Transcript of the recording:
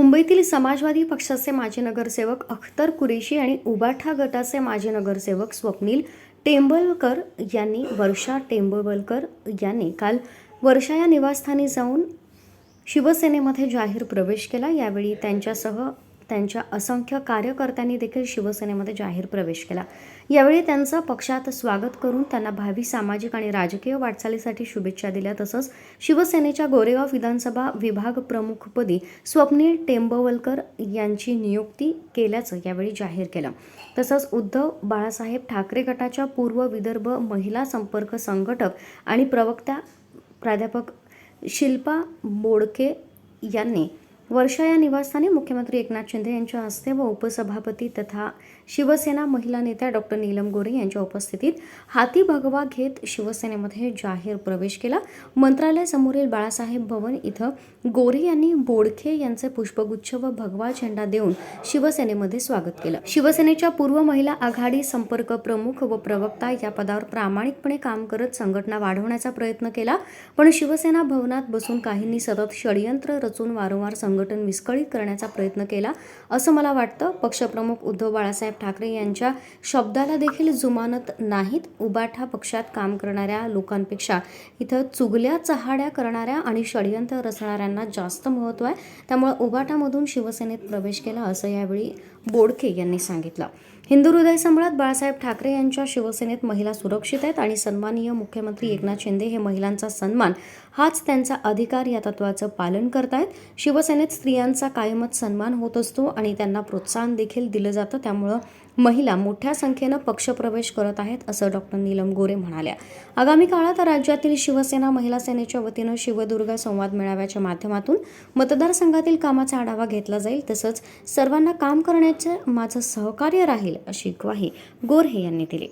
मुंबईतील समाजवादी पक्षाचे माजी नगरसेवक अख्तर कुरेशी आणि उबाठा गटाचे माजी नगरसेवक स्वप्नील टेंबलकर यांनी वर्षा टेंबलकर यांनी काल वर्षा या निवासस्थानी जाऊन शिवसेनेमध्ये जाहीर प्रवेश केला. यावेळी त्यांच्यासह त्यांच्या असंख्य कार्यकर्त्यांनी देखील शिवसेनेमध्ये जाहीर प्रवेश केला. यावेळी त्यांचं पक्षात स्वागत करून त्यांना भावी सामाजिक आणि राजकीय वाटचालीसाठी शुभेच्छा दिल्या. तसंच शिवसेनेच्या गोरेगाव विधानसभा विभाग प्रमुखपदी स्वप्नील टेंबवलकर यांची नियुक्ती केल्याचं यावेळी जाहीर केलं. तसंच उद्धव बाळासाहेब ठाकरे गटाच्या पूर्व विदर्भ महिला संपर्क संघटक आणि प्रवक्त्या प्राध्यापक शिल्पा बोडके यांनी वर्षा या निवासस्थानी मुख्यमंत्री एकनाथ शिंदे यांच्या हस्ते व उपसभापती तथा शिवसेना महिला नेत्या डॉक्टर नीलम गोरे यांच्या उपस्थितीत हाती भगवा घेत शिवसेनेमध्ये जाहीर प्रवेश केला. मंत्रालय समोरील बाळासाहेब भवन इथं गोरे यांनी बोडखे यांचे पुष्पगुच्छ व भगवा झेंडा देऊन शिवसेनेमध्ये स्वागत केलं. शिवसेनेच्या पूर्व महिला आघाडी संपर्क प्रमुख व प्रवक्ता या पदावर प्रामाणिकपणे काम करत संघटना वाढवण्याचा प्रयत्न केला पण शिवसेना भवनात बसून काहींनी सतत षडयंत्र रचून वारंवार संघटन विस्कळीत करण्याचा प्रयत्न केला असं मला वाटतं. पक्षप्रमुख उद्धव बाळासाहेब ठाकरे यांच्या शब्दाला देखील जुमानत नाहीत. उबाठा पक्षात काम करणाऱ्या लोकांपेक्षा इथं चुगल्या चहाड्या करणाऱ्या आणि षडयंत्र रचणाऱ्यांना जास्त महत्त्व आहे. त्यामुळे उबाटामधून शिवसेनेत प्रवेश केला असं यावेळी बोडके यांनी सांगितलं. हिंदू हृदय सम्राट बाळासाहेब ठाकरे यांच्या शिवसेनेत महिला सुरक्षित आहेत आणि सन्माननीय मुख्यमंत्री एकनाथ शिंदे हे महिलांचा सन्मान हाच त्यांचा अधिकार या तत्वाचं पालन करतायत. शिवसेनेत स्त्रियांचा कायमच सन्मान होत असतो आणि त्यांना प्रोत्साहन देखील दिलं जातं. त्यामुळं महिला मोठ्या संख्येनं पक्षप्रवेश करत आहेत असं डॉक्टर नीलम गोरे म्हणाल्या. आगामी काळात राज्यातील शिवसेना महिला सेनेच्या वतीनं शिवदुर्ग संवाद मेळाव्याच्या माध्यमातून मतदारसंघातील कामाचा आढावा घेतला जाईल. तसंच सर्वांना काम करण्याचं माझं सहकार्य राहील अशी ग्वाही गोरे यांनी दिली.